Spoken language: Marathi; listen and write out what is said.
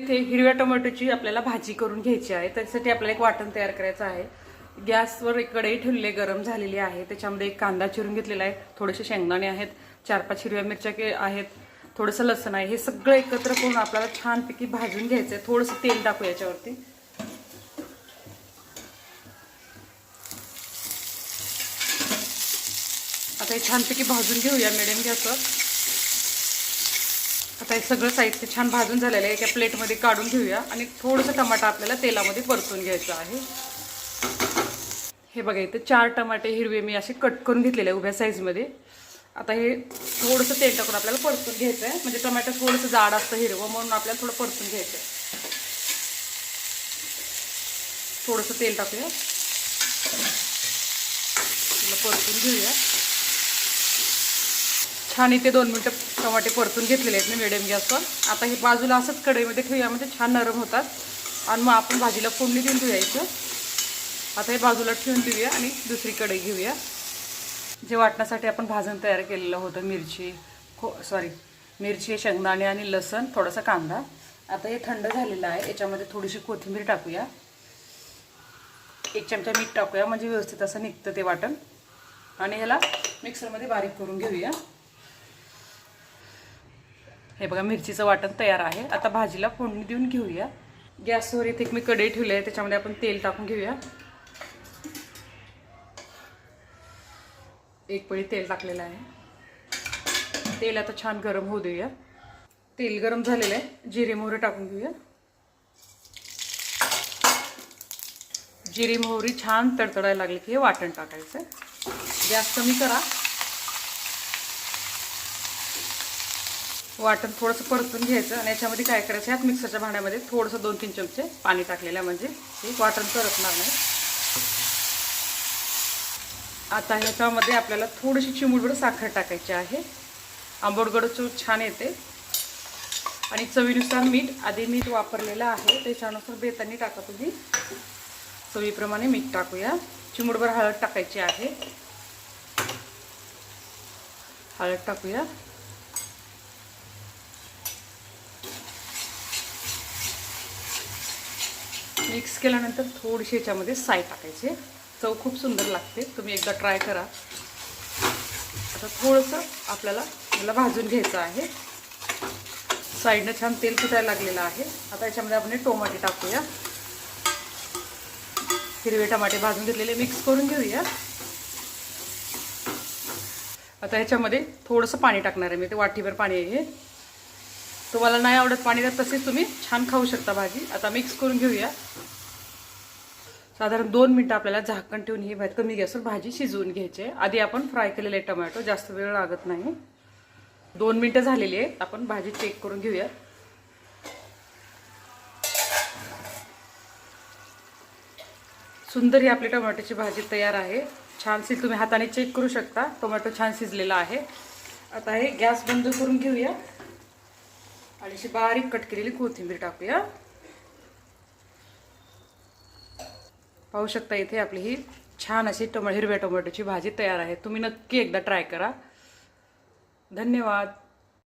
इथे हिरव्या टोमॅटोची आपल्याला भाजी करून घ्यायची आहे. त्यासाठी आपल्याला एक वाटण तयार करायचं आहे. गॅसवर एक कढई ठेवलेली गरम झालेली आहे. त्याच्यामध्ये एक कांदा चिरून घेतलेला आहे. थोडेसे शेंगदाणे आहेत. चार पाच हिरव्या मिरच्या के आहेत. थोडंसं लसण आहे. हे सगळं एकत्र करून आपल्याला छानपैकी भाजून घ्यायचं आहे. थोडंसं तेल टाकू याच्यावरती. आता हे छानपैकी भाजून घेऊया मिडियम गॅसवर. आता हे सगळं साहित्य छान भाजून झालेलं आहे. एका प्लेटमध्ये काढून घेऊया आणि थोडंसं टमाटा आपल्याला तेलामध्ये परतून घ्यायचं आहे. हे बघा इथे चार टमाटे हिरवे मी असे कट करून घेतलेले आहे उभ्या साईजमध्ये आता हे थोडंसं तेल टाकून आपल्याला परतून घ्यायचं आहे. म्हणजे टमाटर थोडंसं जाड असतं हिरवं म्हणून आपल्याला थोडं परतून घ्यायचं आहे. थोडंसं तेल टाकूया. परतून घेऊया. छान इथे दोन मिनटं टमाटे परतून घेतलेले आहेत मी मिडियम गॅसवर. आता हे बाजूला असंच कढईमध्ये ठेवूया म्हणजे छान नरम होतात. आणि मग आपण भाजीला फोडणी देऊन ठेवूया इथं. आता हे बाजूला ठेवून देऊया आणि दुसरी कढई घेऊया. जे वाटण्यासाठी आपण भाजण तयार केलेलं होतं मिरची खो सॉरी मिरची शेंगदाणे आणि लसण थोडासा कांदा. आता हे थंड झालेलं आहे याच्यामध्ये थोडीशी कोथिंबीर टाकूया. एक चमचा मीठ टाकूया म्हणजे व्यवस्थित असं निघतं ते वाटण. आणि ह्याला मिक्सरमध्ये बारीक करून घेऊया. हे बघा मिरचीचं वाटण तयार आहे. आता भाजीला फोडणी देऊन घेऊया. गॅसवर इथे एक मी कढई ठेवली आहे त्याच्यामध्ये आपण तेल टाकून घेऊया. एक पळी तेल टाकलेलं आहे. तेल आता छान गरम होऊ देऊया. तेल गरम झालेलं आहे. जिरे मोहरी टाकून घेऊया. जिरे मोहरी छान तडतडायला लागली की हे वाटण टाकायचं गॅस कमी करा. वाटण थोडंसं परतून घ्यायचं आणि याच्यामध्ये काय करायचं ह्यात मिक्सरच्या भांड्यामध्ये थोडंसं दोन तीन चमचे पाणी टाकलेलं आहे. म्हणजे हे वाटण परतणार नाही. आता ह्याच्यामध्ये आपल्याला थोडीशी चिमूटभर साखर टाकायची आहे. आंबोडगड चव छान येते. आणि चवीनुसार मीठ आधी मीठ वापरलेलं आहे त्याच्यानुसार बेतांनी टाका तुम्ही. चवीप्रमाणे मीठ टाकूया. चिमुडभर हळद टाकायची आहे. हळद टाकूया. मिक्स केल्यानंतर थोडीशी याच्यामध्ये साय टाकायचे. चव खूप सुंदर लागते. तुम्ही एकदा ट्राय करा. आता थोडंसं आपल्याला याला भाजून घ्यायचं आहे. साईडनं छान तेल फुटायला लागलेलं आहे. आता याच्यामध्ये आपण टोमाटे टोमॅटे टाकूया. हिरवे टमाटे भाजून घेतलेले मिक्स करून घेऊया. आता ह्याच्यामध्ये थोडंसं पाणी टाकणार आहे मी. ते वाटीभर पाणी आहे तुम्हाला नाही आवडत पाणी तर तसेच तुम्ही छान खाऊ शकता भाजी. आता मिक्स करून घेऊया. साधारण दोन मिनटं आपल्याला झाकण ठेवून ही भाजी कमी गॅसवर भाजी शिजवून घ्यायची आहे. आधी आपण फ्राय केलेले टोमॅटो जास्त वेळ लागत नाही. दोन मिनटं झालेली आहेत. आपण भाजी चेक करून घेऊया. सुंदर ही आपली टोमॅटोची भाजी तयार आहे. छान शिज तुम्ही हाताने चेक करू शकता. टोमॅटो छान शिजलेला आहे. आता हे गॅस बंद करून घेऊया. आणि अशी बारीक कट केलेली कोथिंबीर टाकूया. पाहू शकता इथे आपली ही छान अशी टम हिरव्या टोमॅटोची भाजी तयार आहे. तुम्ही नक्की एकदा ट्राय करा. धन्यवाद.